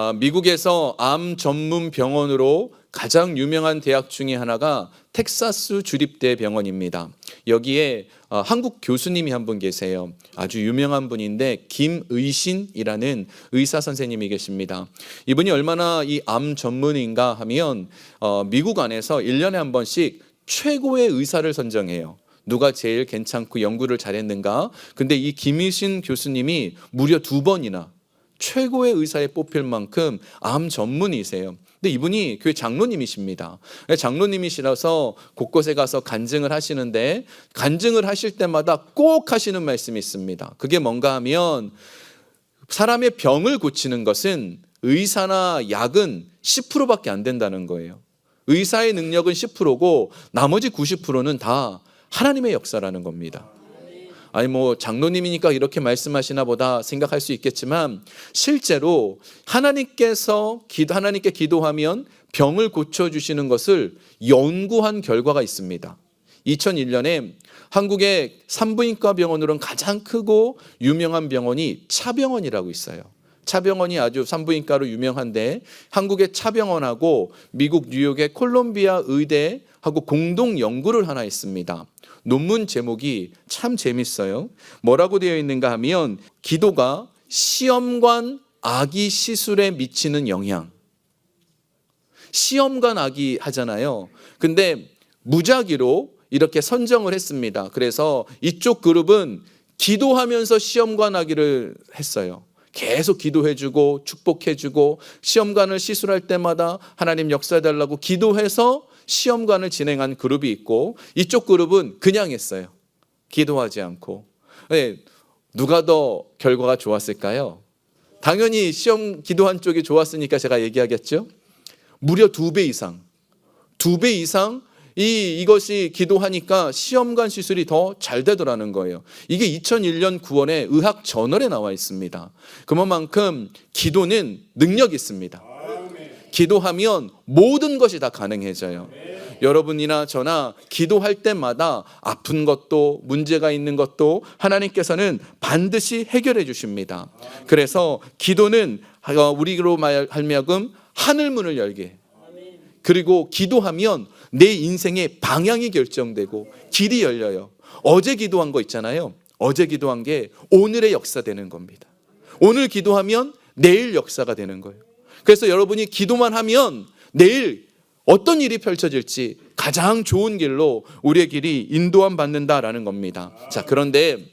아, 미국에서 암 전문 병원으로 가장 유명한 대학 중에 하나가 텍사스 주립대 병원입니다. 여기에 어, 한국 교수님이 한 분 계세요. 아주 유명한 분인데 김의신이라는 의사 선생님이 계십니다. 이분이 얼마나 이 암 전문인가 하면 어, 미국 안에서 1년에 한 번씩 최고의 의사를 선정해요. 누가 제일 괜찮고 연구를 잘했는가? 근데 이 김의신 교수님이 무려 두 번이나 최고의 의사에 뽑힐 만큼 암 전문의세요. 근데 이분이 교회 장로님이십니다. 장로님이시라서 곳곳에 가서 간증을 하시는데 간증을 하실 때마다 꼭 하시는 말씀이 있습니다. 그게 뭔가 하면 사람의 병을 고치는 것은 의사나 약은 10%밖에 안 된다는 거예요. 의사의 능력은 10%고 나머지 90%는 다 하나님의 역사라는 겁니다. 아니 뭐 장로님이니까 이렇게 말씀하시나 보다 생각할 수 있겠지만 실제로 하나님께서 기도 하나님께 기도하면 병을 고쳐 주시는 것을 연구한 결과가 있습니다. 2001년에 한국의 산부인과 병원으로는 가장 크고 유명한 병원이 차병원이라고 있어요. 차병원이 아주 산부인과로 유명한데 한국의 차병원하고 미국 뉴욕의 콜롬비아 의대하고 공동 연구를 하나 했습니다. 논문 제목이 참 재밌어요. 뭐라고 되어 있는가 하면 기도가 시험관 아기 시술에 미치는 영향. 시험관 아기 하잖아요. 근데 무작위로 이렇게 선정을 했습니다. 그래서 이쪽 그룹은 기도하면서 시험관 아기를 했어요. 계속 기도해주고 축복해주고 시험관을 시술할 때마다 하나님 역사해달라고 기도해서 시험관을 진행한 그룹이 있고 이쪽 그룹은 그냥 했어요. 기도하지 않고. 네, 누가 더 결과가 좋았을까요? 당연히 시험 기도한 쪽이 좋았으니까 제가 얘기하겠죠. 무려 두 배 이상, 두 배 이상 이 이것이 기도하니까 시험관 시술이 더 잘 되더라는 거예요. 이게 2001년 9월에 의학 저널에 나와 있습니다. 그만큼 기도는 능력이 있습니다. 기도하면 모든 것이 다 가능해져요. 여러분이나 저나 기도할 때마다 아픈 것도 문제가 있는 것도 하나님께서는 반드시 해결해 주십니다. 그래서 기도는 우리로 말하면 하늘 문을 열게. 그리고 기도하면 내 인생의 방향이 결정되고 길이 열려요. 어제 기도한 거 있잖아요. 어제 기도한 게 오늘의 역사 되는 겁니다. 오늘 기도하면 내일 역사가 되는 거예요. 그래서 여러분이 기도만 하면 내일 어떤 일이 펼쳐질지 가장 좋은 길로 우리의 길이 인도함 받는다라는 겁니다. 자, 그런데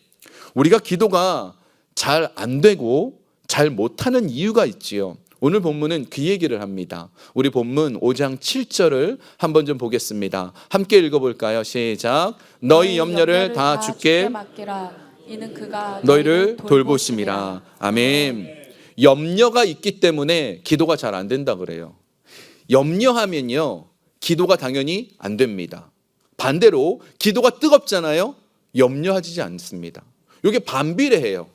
우리가 기도가 잘 안 되고 잘 못하는 이유가 있지요. 오늘 본문은 그 얘기를 합니다. 우리 본문 5장 7절을 한번 좀 보겠습니다. 함께 읽어볼까요? 시작. 너희 염려를 다 주께 맡기라. 이는 그가 너희를 돌보심이라. 아멘. 염려가 있기 때문에 기도가 잘 안 된다 그래요. 염려하면요. 기도가 당연히 안 됩니다. 반대로 기도가 뜨겁잖아요. 염려하지 않습니다. 이게 반비례해요.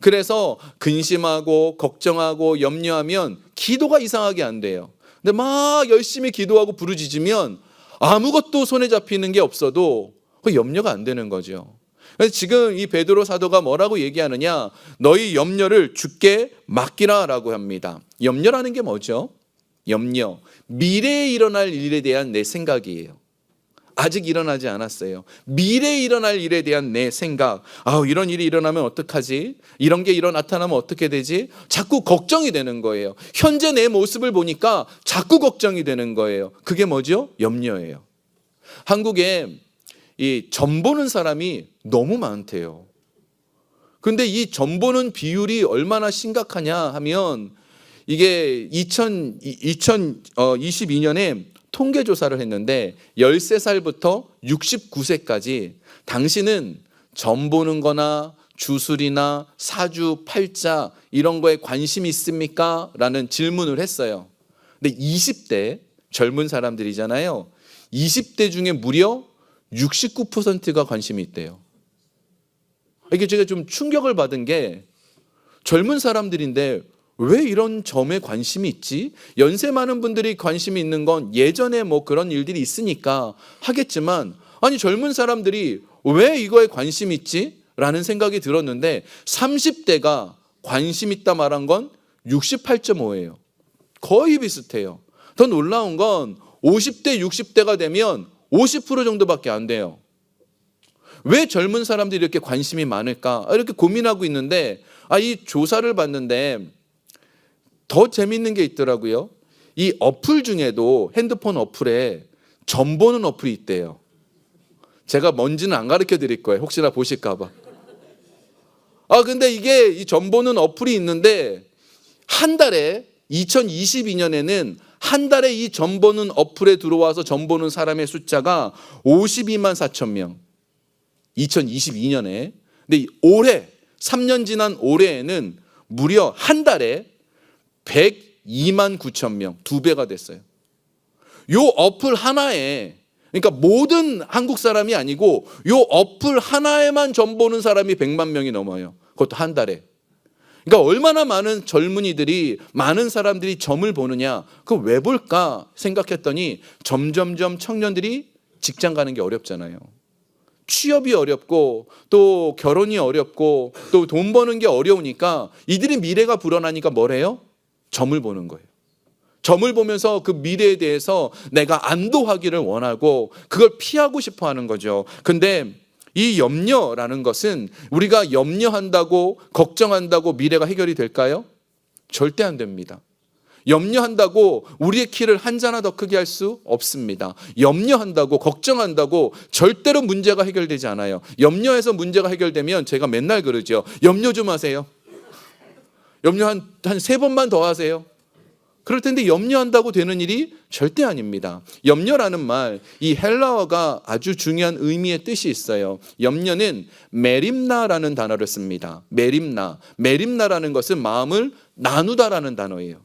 그래서 근심하고 걱정하고 염려하면 기도가 이상하게 안 돼요. 근데 막 열심히 기도하고 부르짖으면 아무것도 손에 잡히는 게 없어도 그 염려가 안 되는 거죠. 그래서 지금 이 베드로 사도가 뭐라고 얘기하느냐? 너희 염려를 주께 맡기라라고 합니다. 염려라는 게 뭐죠? 염려. 미래에 일어날 일에 대한 내 생각이에요. 아직 일어나지 않았어요. 미래에 일어날 일에 대한 내 생각. 아, 이런 일이 일어나면 어떡하지? 이런 게 일어 나타나면 어떻게 되지? 자꾸 걱정이 되는 거예요. 현재 내 모습을 보니까 자꾸 걱정이 되는 거예요. 그게 뭐죠? 염려예요. 한국에 이 점 보는 사람이 너무 많대요. 근데 이 점 보는 비율이 얼마나 심각하냐 하면 이게 2000, 2022년에 통계 조사를 했는데 13살부터 69세까지 당신은 점 보는 거나 주술이나 사주, 팔자 이런 거에 관심 있습니까? 라는 질문을 했어요. 근데 20대 젊은 사람들이잖아요. 20대 중에 무려 69%가 관심이 있대요. 이게 제가 좀 충격을 받은 게 젊은 사람들인데 왜 이런 점에 관심이 있지? 연세 많은 분들이 관심이 있는 건 예전에 뭐 그런 일들이 있으니까 하겠지만 아니 젊은 사람들이 왜 이거에 관심이 있지? 라는 생각이 들었는데 30대가 관심 있다 말한 건 68.5예요. 거의 비슷해요. 더 놀라운 건 50대, 60대가 되면 50% 정도밖에 안 돼요. 왜 젊은 사람들이 이렇게 관심이 많을까? 아, 이렇게 고민하고 있는데, 아, 이 조사를 봤는데 더 재밌는 게 있더라고요. 이 어플 중에도 핸드폰 어플에 점 보는 어플이 있대요. 제가 뭔지는 안 가르쳐 드릴 거예요. 혹시나 보실까봐. 아, 근데 이게 이 점 보는 어플이 있는데 한 달에 2022년에는 한 달에 이 점 보는 어플에 들어와서 점 보는 사람의 숫자가 52만 4천 명. 2022년에. 근데 이 올해 3년 지난 올해에는 무려 한 달에 102만 9천 명, 두 배가 됐어요. 요 어플 하나에 그러니까 모든 한국 사람이 아니고 요 어플 하나에만 점 보는 사람이 100만 명이 넘어요. 그것도 한 달에. 그러니까 얼마나 많은 젊은이들이 많은 사람들이 점을 보느냐 그 왜 볼까 생각했더니 점점점 청년들이 직장 가는 게 어렵잖아요. 취업이 어렵고 또 결혼이 어렵고 또 돈 버는 게 어려우니까 이들의 미래가 불안하니까 뭐래요? 점을 보는 거예요. 점을 보면서 그 미래에 대해서 내가 안도하기를 원하고 그걸 피하고 싶어 하는 거죠. 근데 이 염려라는 것은 우리가 염려한다고 걱정한다고 미래가 해결이 될까요? 절대 안 됩니다. 염려한다고 우리의 키를 한 자나 더 크게 할 수 없습니다. 염려한다고 걱정한다고 절대로 문제가 해결되지 않아요. 염려해서 문제가 해결되면 제가 맨날 그러죠. 염려 좀 하세요. 염려 한 한 세 번만 더 하세요. 그럴 텐데 염려한다고 되는 일이 절대 아닙니다. 염려라는 말, 이 헬라어가 아주 중요한 의미의 뜻이 있어요. 염려는 메림나라는 단어를 씁니다. 메림나. 메림나라는 것은 마음을 나누다라는 단어예요.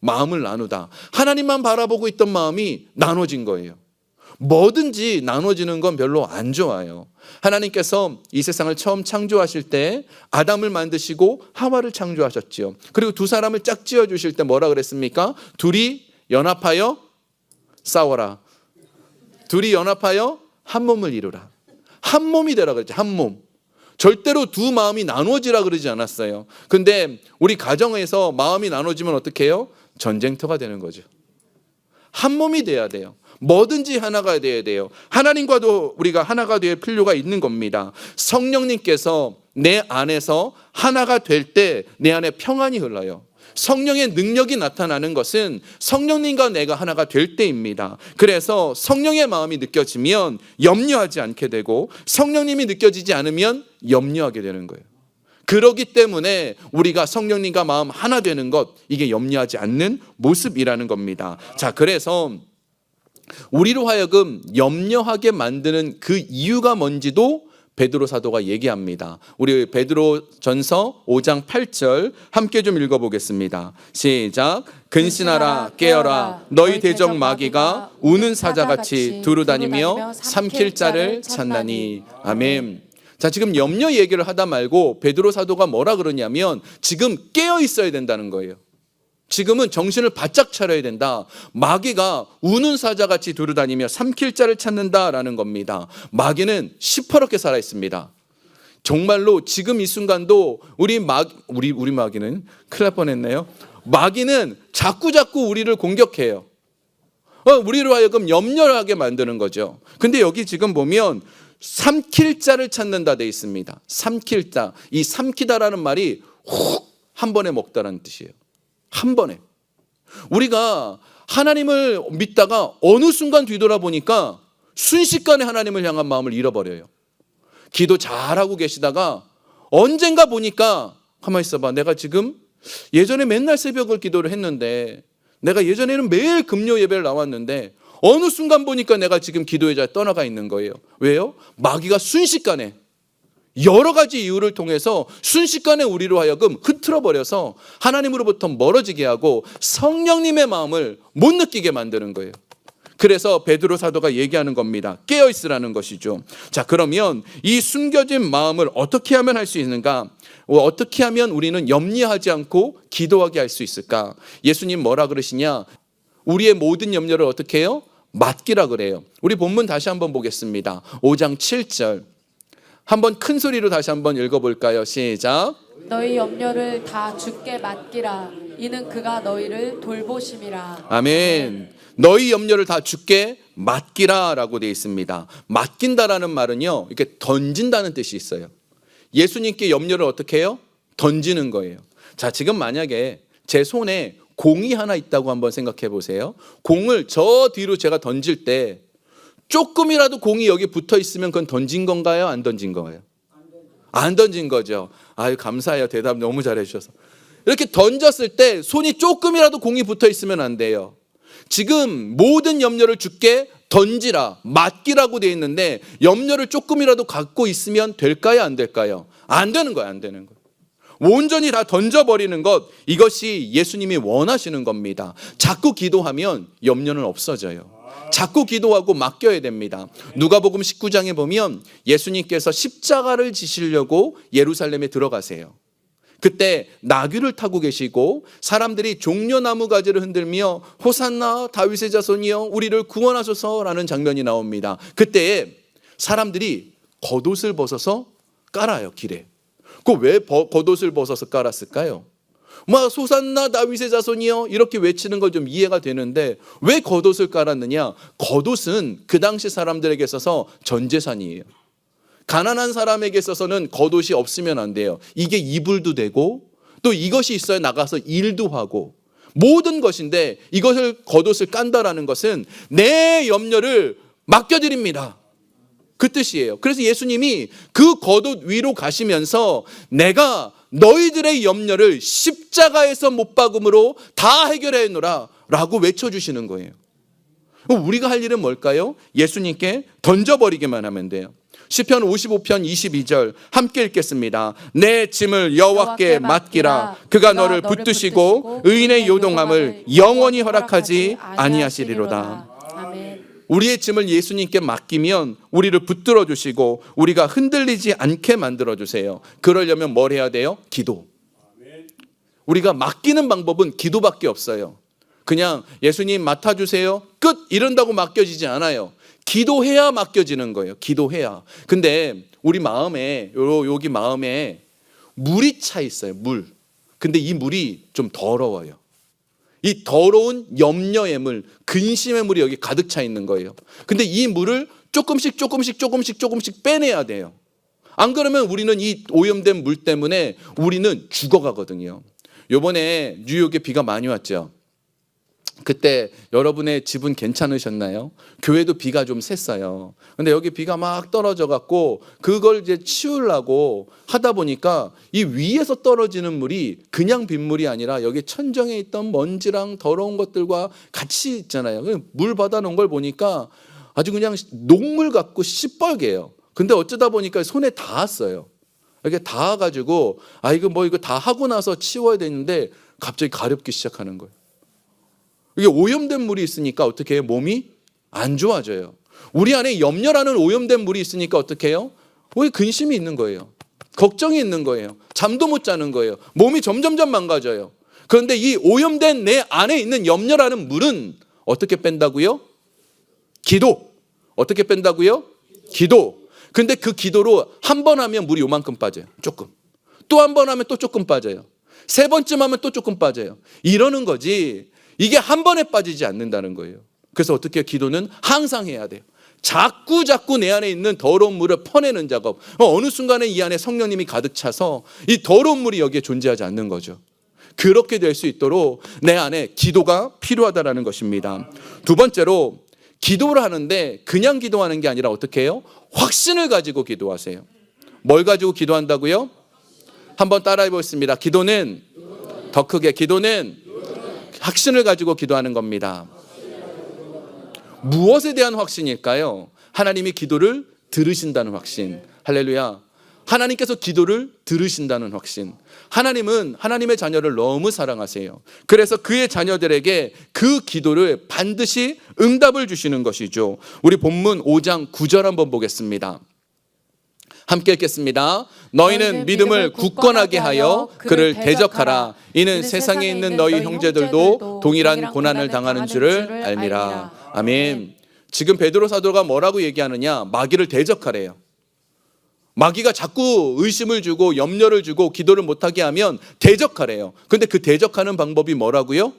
마음을 나누다. 하나님만 바라보고 있던 마음이 나눠진 거예요. 뭐든지 나눠지는 건 별로 안 좋아요. 하나님께서 이 세상을 처음 창조하실 때 아담을 만드시고 하와를 창조하셨지요. 그리고 두 사람을 짝 지어 주실 때 뭐라 그랬습니까? 둘이 연합하여 싸워라. 둘이 연합하여 한 몸을 이루라. 한 몸이 되라 그랬죠. 한 몸. 절대로 두 마음이 나누어지라 그러지 않았어요. 근데 우리 가정에서 마음이 나눠지면 어떻게 해요? 전쟁터가 되는 거죠. 한 몸이 돼야 돼요. 뭐든지 하나가 돼야 돼요. 하나님과도 우리가 하나가 될 필요가 있는 겁니다. 성령님께서 내 안에서 하나가 될 때 내 안에 평안이 흘러요. 성령의 능력이 나타나는 것은 성령님과 내가 하나가 될 때입니다. 그래서 성령의 마음이 느껴지면 염려하지 않게 되고 성령님이 느껴지지 않으면 염려하게 되는 거예요. 그러기 때문에 우리가 성령님과 마음 하나 되는 것 이게 염려하지 않는 모습이라는 겁니다. 자, 그래서 우리로 하여금 염려하게 만드는 그 이유가 뭔지도 베드로 사도가 얘기합니다. 우리 베드로 전서 5장 8절 함께 좀 읽어 보겠습니다. 시작. 근신하라 깨어라 너희 대적 마귀가 우는 사자같이 두루다니며 삼킬 자를 찾나니. 아멘. 자, 지금 염려 얘기를 하다 말고 베드로 사도가 뭐라 그러냐면 지금 깨어 있어야 된다는 거예요. 지금은 정신을 바짝 차려야 된다. 마귀가 우는 사자같이 두루다니며 삼킬 자를 찾는다라는 겁니다. 마귀는 시퍼렇게 살아 있습니다. 정말로 지금 이 순간도 우리 마 우리 우리 마귀는 큰일 날 뻔했네요. 마귀는 자꾸 자꾸 우리를 공격해요. 어, 우리로 하여금 염려하게 만드는 거죠. 근데 여기 지금 보면 삼킬 자를 찾는다 돼 있습니다. 삼킬 자. 이 삼키다라는 말이 훅 한 번에 먹다라는 뜻이에요. 한 번에. 우리가 하나님을 믿다가 어느 순간 뒤돌아보니까 순식간에 하나님을 향한 마음을 잃어버려요. 기도 잘하고 계시다가 언젠가 보니까 가만히 있어봐. 내가 지금 예전에 맨날 새벽을 기도를 했는데 내가 예전에는 매일 금요 예배를 나왔는데 어느 순간 보니까 내가 지금 기도의 자에 떠나가 있는 거예요. 왜요? 마귀가 순식간에 여러 가지 이유를 통해서 순식간에 우리로 하여금 흐트러 버려서 하나님으로부터 멀어지게 하고 성령님의 마음을 못 느끼게 만드는 거예요. 그래서 베드로 사도가 얘기하는 겁니다. 깨어 있으라는 것이죠. 자, 그러면 이 숨겨진 마음을 어떻게 하면 할 수 있는가? 어떻게 하면 우리는 염려하지 않고 기도하게 할 수 있을까? 예수님 뭐라 그러시냐? 우리의 모든 염려를 어떻게 해요? 맡기라 그래요. 우리 본문 다시 한번 보겠습니다. 5장 7절. 한번 큰 소리로 다시 한번 읽어볼까요? 시작. 너희 염려를 다 주께 맡기라 이는 그가 너희를 돌보심이라. 아멘. 너희 염려를 다 주께 맡기라라고 되어 있습니다. 맡긴다라는 말은요, 이렇게 던진다는 뜻이 있어요. 예수님께 염려를 어떻게 해요? 던지는 거예요. 자, 지금 만약에 제 손에 공이 하나 있다고 한번 생각해 보세요. 공을 저 뒤로 제가 던질 때 조금이라도 공이 여기 붙어 있으면 그건 던진 건가요? 안 던진 거예요? 안 던진 거죠. 아유, 감사해요. 대답 너무 잘해 주셔서. 이렇게 던졌을 때 손이 조금이라도 공이 붙어 있으면 안 돼요. 지금 모든 염려를 주께 던지라, 맡기라고 되어 있는데 염려를 조금이라도 갖고 있으면 될까요? 안 될까요? 안 되는 거예요. 안 되는 거예요. 온전히 다 던져버리는 것, 이것이 예수님이 원하시는 겁니다. 자꾸 기도하면 염려는 없어져요. 자꾸 기도하고 맡겨야 됩니다. 누가복음 19장에 보면 예수님께서 십자가를 지시려고 예루살렘에 들어가세요. 그때 나귀를 타고 계시고 사람들이 종려나무 가지를 흔들며 호산나 다윗의 자손이여 우리를 구원하소서라는 장면이 나옵니다. 그때에 사람들이 겉옷을 벗어서 깔아요 길에. 그 왜 겉옷을 벗어서 깔았을까요? 막 소산나 다윗의 자손이여 이렇게 외치는 걸 좀 이해가 되는데 왜 겉옷을 깔았느냐? 겉옷은 그 당시 사람들에게 있어서 전 재산이에요. 가난한 사람에게 있어서는 겉옷이 없으면 안 돼요. 이게 이불도 되고 또 이것이 있어야 나가서 일도 하고 모든 것인데 이것을 겉옷을 깐다라는 것은 내 염려를 맡겨드립니다. 그 뜻이에요. 그래서 예수님이 그 겉옷 위로 가시면서 내가 너희들의 염려를 십자가에서 못 박음으로 다 해결해 놓라 라고 외쳐 주시는 거예요. 우리가 할 일은 뭘까요? 예수님께 던져버리기만 하면 돼요. 시편 55편 22절 함께 읽겠습니다. 내 짐을 여호와께 맡기라. 그가 너를 붙드시고 의인의 요동함을 영원히 허락하지 아니하시리로다. 우리의 짐을 예수님께 맡기면 우리를 붙들어 주시고 우리가 흔들리지 않게 만들어 주세요. 그러려면 뭘 해야 돼요? 기도. 우리가 맡기는 방법은 기도밖에 없어요. 그냥 예수님 맡아 주세요. 끝 이런다고 맡겨지지 않아요. 기도해야 맡겨지는 거예요. 기도해야. 근데 우리 마음에 요 여기 마음에 물이 차 있어요. 물. 근데 이 물이 좀 더러워요. 이 더러운 염려의 물, 근심의 물이 여기 가득 차 있는 거예요. 근데 이 물을 조금씩 조금씩 조금씩 조금씩 빼내야 돼요. 안 그러면 우리는 이 오염된 물 때문에 우리는 죽어가거든요. 요번에 뉴욕에 비가 많이 왔죠. 그때 여러분의 집은 괜찮으셨나요? 교회도 비가 좀 샜어요. 근데 여기 비가 막 떨어져 갖고 그걸 이제 치우려고 하다 보니까 이 위에서 떨어지는 물이 그냥 빗물이 아니라 여기 천정에 있던 먼지랑 더러운 것들과 같이 있잖아요. 그물 받아 놓은 걸 보니까 아주 그냥 녹물 같고 시뻘개요. 근데 어쩌다 보니까 손에 닿았어요. 이렇게 닿아가지고 아 이거 뭐 이거 다 하고 나서 치워야 되는데 갑자기 가렵기 시작하는 거예요. 이게 오염된 물이 있으니까 어떻게 해요? 몸이 안 좋아져요. 우리 안에 염려라는 오염된 물이 있으니까 어떻게 해요? 왜 근심이 있는 거예요? 걱정이 있는 거예요. 잠도 못 자는 거예요. 몸이 점점점 망가져요. 그런데 이 오염된 내 안에 있는 염려라는 물은 어떻게 뺀다고요? 기도. 어떻게 뺀다고요? 기도. 근데 그 기도로 한 번 하면 물이 요만큼 빠져요. 조금. 또 한 번 하면 또 조금 빠져요. 세 번쯤 하면 또 조금 빠져요. 이러는 거지. 이게 한 번에 빠지지 않는다는 거예요. 그래서 어떻게? 기도는 항상 해야 돼요. 자꾸 자꾸 내 안에 있는 더러운 물을 퍼내는 작업. 어, 어느 순간에 이 안에 성령님이 가득 차서 이 더러운 물이 여기에 존재하지 않는 거죠. 그렇게 될 수 있도록 내 안에 기도가 필요하다라는 것입니다. 두 번째로 기도를 하는데 그냥 기도하는 게 아니라 어떻게 해요? 확신을 가지고 기도하세요. 뭘 가지고 기도한다고요? 한번 따라해 보겠습니다. 기도는 더 크게 기도는 확신을 가지고 기도하는 겁니다. 무엇에 대한 확신일까요? 하나님이 기도를 들으신다는 확신. 할렐루야. 하나님께서 기도를 들으신다는 확신. 하나님은 하나님의 자녀를 너무 사랑하세요. 그래서 그의 자녀들에게 그 기도를 반드시 응답을 주시는 것이죠. 우리 본문 5장 9절 한번 보겠습니다. 함께 읽겠습니다. 너희는 믿음을 굳건하게 하여 그를 대적하라. 이는 세상에 있는 너희 형제들도 동일한 고난을 당하는 줄을 알미라. 아멘. 지금 베드로 사도가 뭐라고 얘기하느냐? 마귀를 대적하래요. 마귀가 자꾸 의심을 주고 염려를 주고 기도를 못하게 하면 대적하래요. 근데 그 대적하는 방법이 뭐라고요?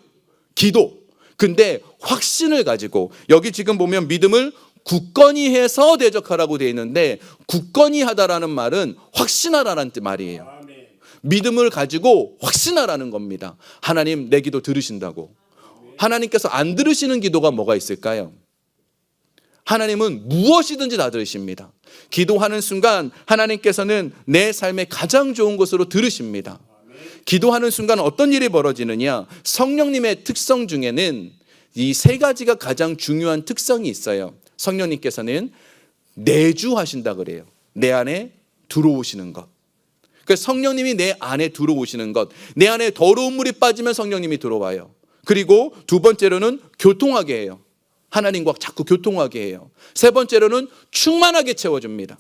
기도. 근데 확신을 가지고 여기 지금 보면 믿음을 굳건히 해서 대적하라고 되어 있는데 굳건히 하다라는 말은 확신하라는 뜻 말이에요. 믿음을 가지고 확신하라는 겁니다. 하나님 내 기도 들으신다고. 하나님께서 안 들으시는 기도가 뭐가 있을까요? 하나님은 무엇이든지 다 들으십니다. 기도하는 순간 하나님께서는 내 삶의 가장 좋은 것으로 들으십니다. 기도하는 순간 어떤 일이 벌어지느냐? 성령님의 특성 중에는 이 세 가지가 가장 중요한 특성이 있어요. 성령님께서는 내주하신다 그래요. 내 안에 들어오시는 것. 그 성령님이 내 안에 들어오시는 것. 내 안에 더러운 물이 빠지면 성령님이 들어와요. 그리고 두 번째로는 교통하게 해요. 하나님과 자꾸 교통하게 해요. 세 번째로는 충만하게 채워줍니다.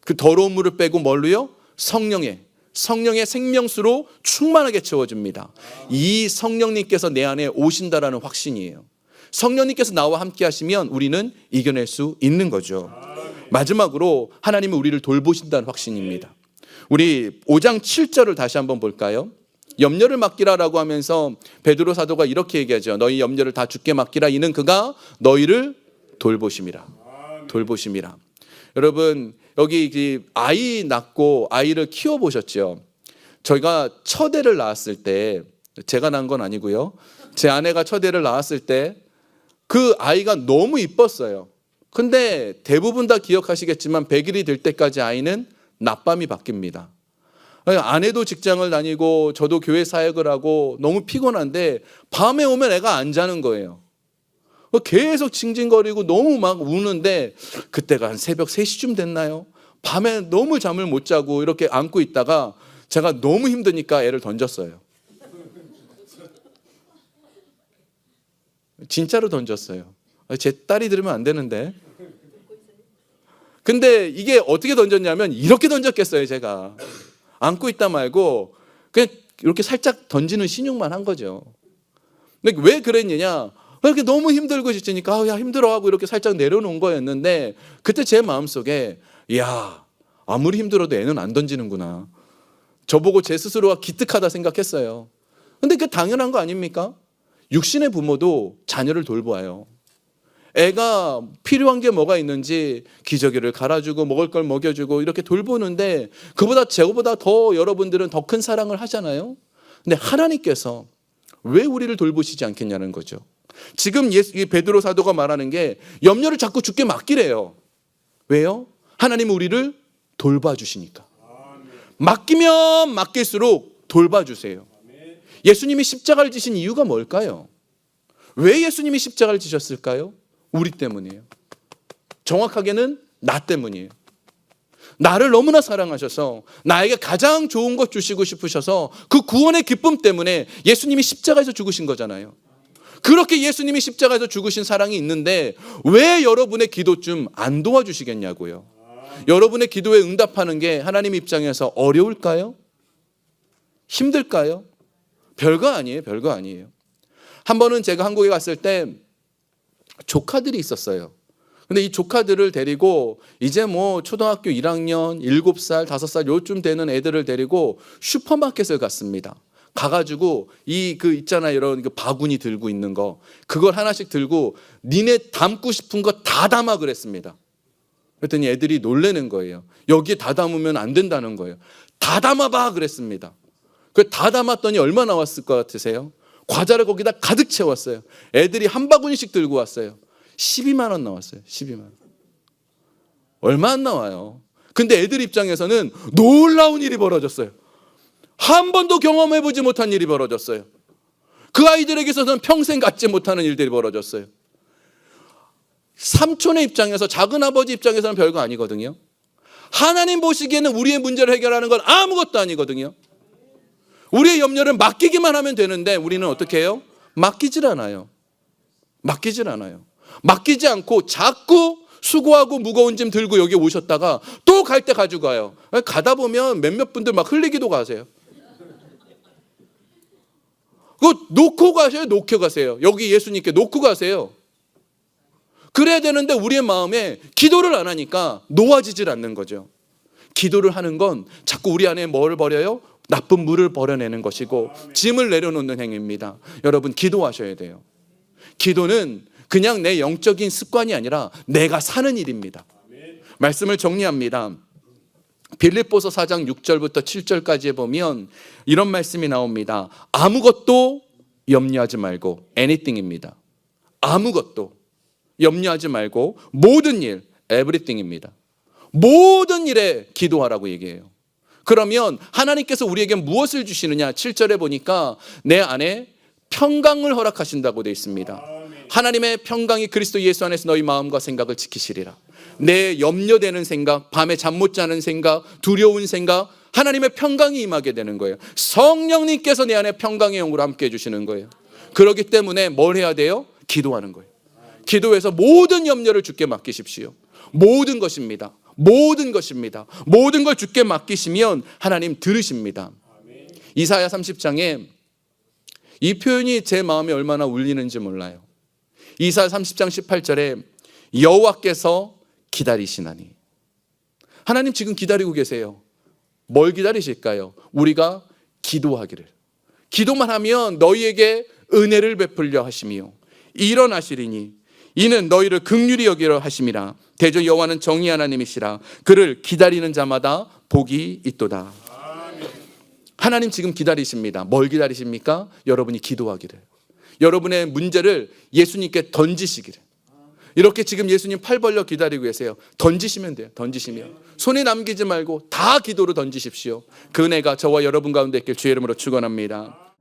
그 더러운 물을 빼고 뭘로요? 성령의 성령의 생명수로 충만하게 채워줍니다. 이 성령님께서 내 안에 오신다라는 확신이에요. 성령님께서 나와 함께 하시면 우리는 이겨낼 수 있는 거죠. 마지막으로 하나님은 우리를 돌보신다는 확신입니다. 우리 5장 7절을 다시 한번 볼까요? 염려를 맡기라라고 하면서 베드로 사도가 이렇게 얘기하죠. 너희 염려를 다 주께 맡기라. 이는 그가 너희를 돌보심이라. 돌보심이라. 여러분 여기 이 아이 낳고 아이를 키워 보셨죠? 저희가 첫애를 낳았을 때 제가 낳은 건 아니고요. 제 아내가 첫애를 낳았을 때 그 아이가 너무 이뻤어요. 근데 대부분 다 기억하시겠지만 100일이 될 때까지 아이는 낮밤이 바뀝니다. 아내도 직장을 다니고 저도 교회 사역을 하고 너무 피곤한데 밤에 오면 애가 안 자는 거예요. 계속 징징거리고 너무 막 우는데 그때가 한 새벽 3시쯤 됐나요? 밤에 너무 잠을 못 자고 이렇게 안고 있다가 제가 너무 힘드니까 애를 던졌어요. 진짜로 던졌어요. 제 딸이 들으면 안 되는데. 근데 이게 어떻게 던졌냐면 이렇게 던졌겠어요, 제가. 안고 있다 말고 그냥 이렇게 살짝 던지는 신용만 한 거죠. 근데 왜 그랬느냐? 이렇게 너무 힘들고 지치니까 아, 야 힘들어 하고 이렇게 살짝 내려놓은 거였는데 그때 제 마음속에 야 아무리 힘들어도 애는 안 던지는구나. 저보고 제 스스로가 기특하다 생각했어요. 근데 그 당연한 거 아닙니까? 육신의 부모도 자녀를 돌보아요. 애가 필요한 게 뭐가 있는지 기저귀를 갈아주고 먹을 걸 먹여주고 이렇게 돌보는데 그보다 저보다 더 여러분들은 더 큰 사랑을 하잖아요. 근데 하나님께서 왜 우리를 돌보시지 않겠냐는 거죠. 지금 예수, 이 베드로 사도가 말하는 게 염려를 자꾸 죽게 맡기래요. 왜요? 하나님은 우리를 돌봐주시니까. 맡기면 맡길수록 돌봐주세요. 예수님이 십자가를 지신 이유가 뭘까요? 왜 예수님이 십자가를 지셨을까요? 우리 때문이에요. 정확하게는 나 때문이에요. 나를 너무나 사랑하셔서 나에게 가장 좋은 것 주시고 싶으셔서 그 구원의 기쁨 때문에 예수님이 십자가에서 죽으신 거잖아요. 그렇게 예수님이 십자가에서 죽으신 사랑이 있는데 왜 여러분의 기도 좀 안 도와주시겠냐고요. 여러분의 기도에 응답하는 게 하나님 입장에서 어려울까요? 힘들까요? 별거 아니에요. 별거 아니에요. 한 번은 제가 한국에 갔을 때 조카들이 있었어요. 근데 이 조카들을 데리고 이제 뭐 초등학교 1학년, 7살, 5살 요쯤 되는 애들을 데리고 슈퍼마켓을 갔습니다. 가가지고 이 그 있잖아요. 이런 그 바구니 들고 있는 거. 그걸 하나씩 들고 니네 담고 싶은 거 다 담아 그랬습니다. 그랬더니 애들이 놀래는 거예요. 여기에 다 담으면 안 된다는 거예요. 다 담아봐 그랬습니다. 그다 담았더니 얼마 나왔을 것 같으세요? 과자를 거기다 가득 채웠어요. 애들이 한 바구니씩 들고 왔어요. 12만 원 나왔어요. 12만 원. 얼마 안 나와요. 근데 애들 입장에서는 놀라운 일이 벌어졌어요. 한 번도 경험해 보지 못한 일이 벌어졌어요. 그 아이들에게서는 평생 갖지 못하는 일들이 벌어졌어요. 삼촌의 입장에서 작은 아버지 입장에서는 별거 아니거든요. 하나님 보시기에는 우리의 문제를 해결하는 건 아무것도 아니거든요. 우리의 염려를 맡기기만 하면 되는데 우리는 어떻게 해요? 맡기질 않아요. 맡기질 않아요. 맡기지 않고 자꾸 수고하고 무거운 짐 들고 여기 오셨다가 또 갈 때 가지고 가요. 가다 보면 몇몇 분들 막 흘리기도 가세요. 그거 놓고 가셔요. 놓고 가세요. 여기 예수님께 놓고 가세요. 그래야 되는데 우리의 마음에 기도를 안 하니까 놓아지질 않는 거죠. 기도를 하는 건 자꾸 우리 안에 뭘 버려요? 나쁜 물을 버려내는 것이고 짐을 내려놓는 행위입니다. 여러분 기도하셔야 돼요. 기도는 그냥 내 영적인 습관이 아니라 내가 사는 일입니다. 말씀을 정리합니다. 빌립보서 4장 6절부터 7절까지에 보면 이런 말씀이 나옵니다. 아무것도 염려하지 말고 anything입니다. 아무것도 염려하지 말고 모든 일 everything입니다. 모든 일에 기도하라고 얘기해요. 그러면 하나님께서 우리에게 무엇을 주시느냐? 7절에 보니까 내 안에 평강을 허락하신다고 되어 있습니다. 하나님의 평강이 그리스도 예수 안에서 너희 마음과 생각을 지키시리라. 내 염려되는 생각, 밤에 잠 못 자는 생각, 두려운 생각, 하나님의 평강이 임하게 되는 거예요. 성령님께서 내 안에 평강의 영으로 함께 해주시는 거예요. 그렇기 때문에 뭘 해야 돼요? 기도하는 거예요. 기도해서 모든 염려를 주께 맡기십시오. 모든 것입니다. 모든 것입니다. 모든 걸 주께 맡기시면 하나님 들으십니다. 이사야 30장에 이 표현이 제 마음에 얼마나 울리는지 몰라요. 이사야 30장 18절에 여호와께서 기다리시나니 하나님 지금 기다리고 계세요. 뭘 기다리실까요? 우리가 기도하기를. 기도만 하면 너희에게 은혜를 베풀려 하시며 일어나시리니 이는 너희를 극률이 여기려 하심이라 대저 여호와는 정의 하나님이시라 그를 기다리는 자마다 복이 있도다. 하나님 지금 기다리십니다. 뭘 기다리십니까? 여러분이 기도하기를. 여러분의 문제를 예수님께 던지시기를. 이렇게 지금 예수님 팔 벌려 기다리고 계세요. 던지시면 돼요. 던지시면. 손에 남기지 말고 다 기도로 던지십시오. 그 은혜가 저와 여러분 가운데 있길 주의 이름으로 축원합니다.